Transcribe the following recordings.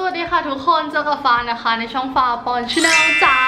สวัสดีค่ะทุกคนเจอกับฟ้านะคะ ในช่องฟ้าปอนชาแนลจ้า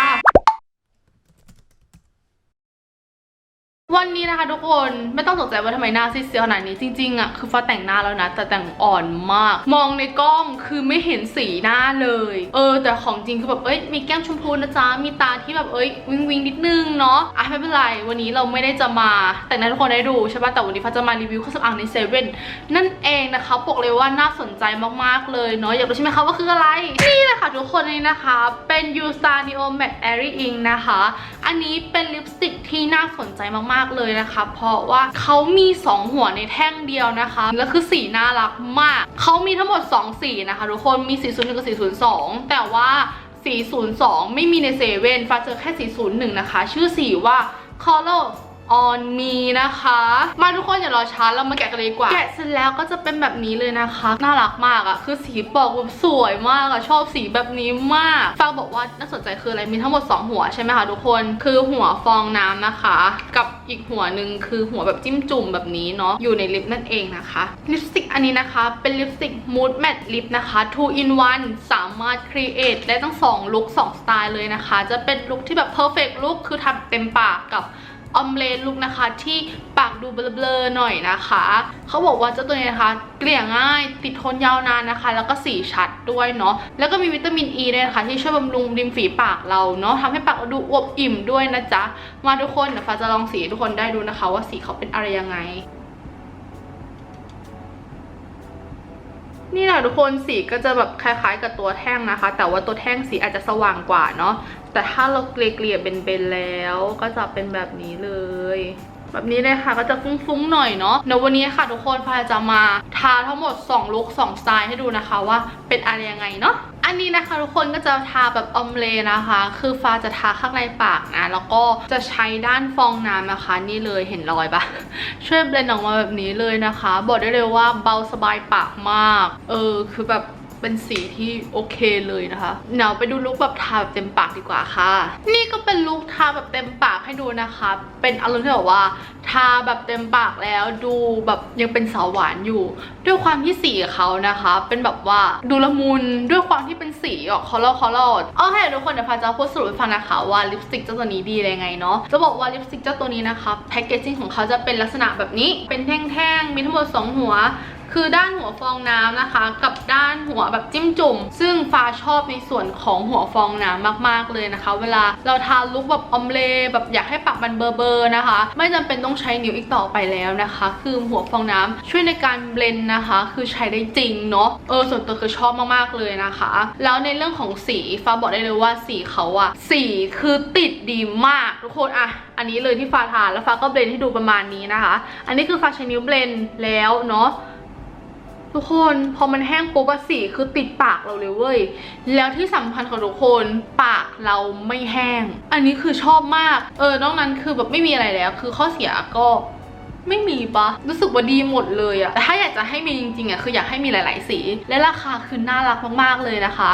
วันนี้นะคะทุกคนไม่ต้องตกใจว่าทำไมหน้าซีดเซียวขนาดนี้จริงๆอะคือฟ้าแต่งหน้าแล้วนะ แต่แต่งอ่อนมาก มองในกล้องคือไม่เห็นสีหน้าเลย เออ แต่ของจริงคือแบบเอ้ยมีแก้มชมพูนะจ๊ะมีตาที่แบบเอ้ยวิงวิงนิดนึงเนาะอะไม่เป็นไรวันนี้เราไม่ได้จะมา แต่งหน้าทุกคนได้ดูใช่ปะแต่วันนี้ฟ้าจะมารีวิวเครื่องสำอางในเซเว่นนั่นเองนะคะบอกเลยว่าน่าสนใจมากๆเลยเนาะอยากรู้ใช่ไหมคะว่าคืออะไรนี่เลยค่ะทุกคนนี่นะคะเป็น u s t a r Neo Matte Airy Ink นะคะ อันนี้เป็นลิปสติกที่น่าสนใจมากๆากเลยนะคะ เพราะว่าเขามี 2 หัวในแท่งเดียวนะคะ แล้วคือสีน่ารักมาก เขามีทั้งหมด 2 สีนะคะ ทุกคนมี 401 กับ 402 แต่ว่า 402 ไม่มีในเซเว่นฟ้าเจอแค่ 401 นะคะ ชื่อสีว่า Color on me นะคะ มาทุกคนอย่ารอช้าเรามาแกะกันเลยดีกว่า แกะเสร็จแล้วก็จะเป็นแบบนี้เลยนะคะ น่ารักมากอะคือสีปอกแบบสวยมากอะชอบสีแบบนี้มากฟังบอกว่าน่าสนใจคืออะไรมีทั้งหมด 2 หัวใช่ไหมคะทุกคนคือหัวฟองน้ำนะคะ กับอีกหัวหนึ่งคือหัวแบบจิ้มจุ่มแบบนี้เนาะอยู่ในลิปนั่นเองนะคะลิปสติกอันนี้นะคะเป็นลิปสติก Mood Matte Lip นะคะ2 in 1สามารถ create ได้ทั้ง2ลุค2สไตล์เลยนะคะ จะเป็นลุคที่แบบ perfect look คือทำเต็มปากกับ ออมเลนลุกนะคะที่ปากดูเบลอๆหน่อยนะคะ เขาบอกว่าเจ้าตัวนี้นะคะ เกลี่ยง่ายติดทนยาวนานนะคะ แล้วก็สีชัดด้วยเนาะแล้วก็มีวิตามินอ e ีด้วยนะคะ ที่ช่วยบำรุงริมฝีปากเราเนาะทำให้ปากเราดูอวบอิ่มด้วยนะจ๊ะ มาทุกคนเดี๋ยวฟ้าจะลองสีทุกคนได้ดูนะคะ ว่าสีเขาเป็นอะไรยังไง นี่แหละทุกคนสีก็จะแบบคล้ายๆ กับตัวแท่งนะคะ แต่ว่าตัวแท่งสีอาจจะสว่างกว่าเนาะแต่ถ้าเราเกลี่ยๆเป็นๆแล้วก็จะเป็นแบบนี้เลย แบบนี้เลยค่ะก็จะฟุ้งๆหน่อยเนาะเดี๋ยววันนี้ค่ะทุกคนพายจะมาทาทั้งหมด 2 ลุค2สไตล์ให้ดูนะคะว่าเป็นอะไรยังไงเนาะอันนี้นะคะทุกคนก็จะทาแบบออมเลนะคะ คือฟ้าจะทาข้างในปากนะ แล้วก็จะใช้ด้านฟองน้ำนะคะ นี่เลยเห็นรอยปะช่วยเบลนออกมาแบบนี้เลยนะคะ บอกได้เลยว่าเบาสบายปากมาก เออคือแบบ เป็นสีที่โอเคเลยนะคะเดี๋ยวไปดูลุคแบบทาแบบเต็มปากดีกว่าค่ะ นี่ก็เป็นลุคทาแบบเต็มปากให้ดูนะคะ เป็นอารมณ์ที่แบบว่าทาแบบเต็มปากแล้วดูแบบยังเป็นสาวหวานอยู่ ด้วยความที่สีเขานะคะ เป็นแบบว่าดูละมุนด้วยความที่เป็นสีออกคอลอคอลอดโอเคทุกคนเดี๋ยวฟ้าจะพูดสรุปให้ฟังนะคะว่าลิปสติกเจ้าตัวนี้ดียังไงเนาะจะบอกว่าลิปสติกเจ้าตัวนี้นะคะแพคเกจจิ้งของเขาจะเป็นลักษณะแบบนี้เป็นแท่งๆมีทั้งหมด 2 หัว คือด้านหัวฟองน้ำนะคะ กับด้านหัวแบบจิ้มจุ่ม ซึ่งฟ้าชอบในส่วนของหัวฟองน้ำมากๆเลยนะคะ เวลาเราทาลุคแบบออมเลแบบอยากให้ปากมันเบอร์ๆนะคะ ไม่จำเป็นต้องใช้นิ้วอีกต่อไปแล้วนะคะ คือหัวฟองน้ำช่วยในการเบลนนะคะ คือใช้ได้จริงเนาะเออส่วนตัวคือชอบมากๆเลยนะคะ แล้วในเรื่องของสีฟ้าบอกได้เลยว่าสีเขาอะสีคือติดดีมากทุกคนอะอันนี้เลยที่ฟ้าทาแล้วฟ้าก็เบลนให้ดูประมาณนี้นะคะ อันนี้คือฟ้าใช้นิ้วเบลนแล้วเนาะ ทุกคนพอมันแห้งปุ๊บสีคือติดปากเราเลยเว้ย แล้วที่สำคัญของทุกคนปากเราไม่แห้ง อันนี้คือชอบมาก เออนอกนั้นคือแบบไม่มีอะไรแล้ว คือข้อเสียก็ ไม่มีปะรู้สึกว่าดีหมดเลยอะแต่ถ้าอยากจะให้มีจริงๆอะคืออยากให้มีหลาย ๆ สี และราคาคือน่ารักมากๆเลยนะคะ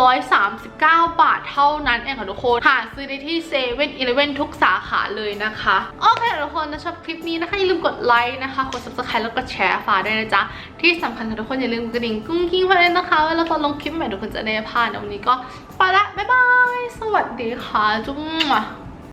139 บาทเท่านั้นเองค่ะทุกคนหาซื้อได้ที่เซเว่นอีเลฟเว่นทุกสาขาเลยนะคะ โอเคทุกคนถ้าชอบคลิปนี้นะคะ อย่าลืมกดไลค์นะคะ กด subscribe แล้วก็แชร์ฝาด้วยนะจ๊ะ ที่สำคัญค่ะทุกคนอย่าลืมกระดิ่งกุ้งกิ้งเพื่อนนะคะเวลาตอนลงคลิปใหม่ทุกคนจะได้ไม่พลาดนวันนี้ก็ไปละบ๊ายบาย สวัสดีค่ะจุ๊ม